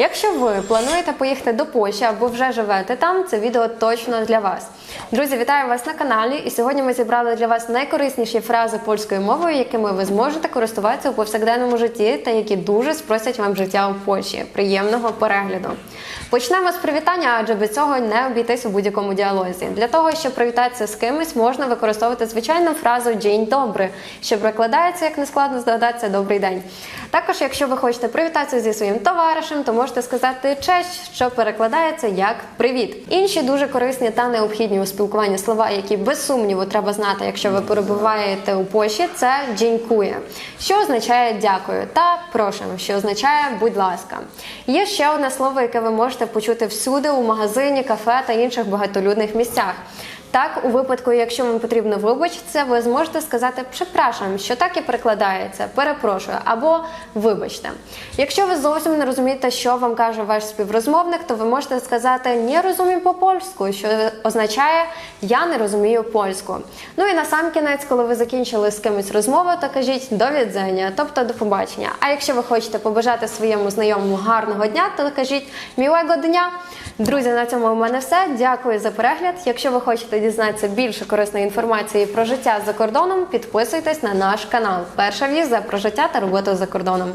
Якщо ви плануєте поїхати до Польщі або вже живете там, це відео точно для вас. Друзі, вітаю вас на каналі. І сьогодні ми зібрали для вас найкорисніші фрази польською мовою, якими ви зможете користуватися у повсякденному житті та які дуже спростять вам життя у Польщі. Приємного перегляду. Почнемо з привітання, адже без цього не обійтись у будь-якому діалозі. Для того, щоб привітатися з кимось, можна використовувати звичайну фразу «День добрий», що перекладається, як нескладно здогадатися, добрий день. Також, якщо ви хочете привітатися зі своїм товаришем, то можете сказати честь, що перекладається як привіт. Інші дуже корисні та необхідні у спілкуванні слова, які без сумніву треба знати, якщо ви перебуваєте у Польщі, це «дякує», що означає дякую, та прошу, що означає будь ласка. Є ще одне слово, яке ви можете почути всюди у магазині, кафе та інших багатолюдних місцях. Так, у випадку, якщо вам потрібно вибачитися, ви зможете сказати «прzepraszam», що так і перекладається перепрошую або вибачте. Якщо ви зовсім не розумієте, що вам каже ваш співрозмовник, то ви можете сказати «не розумію по польську, що означає я не розумію польську. Ну і на сам кінець, коли ви закінчили з кимось розмову, то кажіть до відзення, тобто до побачення. А якщо ви хочете побажати своєму знайомому гарного дня, то кажіть мілого дня. Друзі, на цьому у мене все. Дякую за перегляд. Якщо ви хочете дізнатися більше корисної інформації про життя за кордоном, підписуйтесь на наш канал. Перша віза про життя та роботу за кордоном.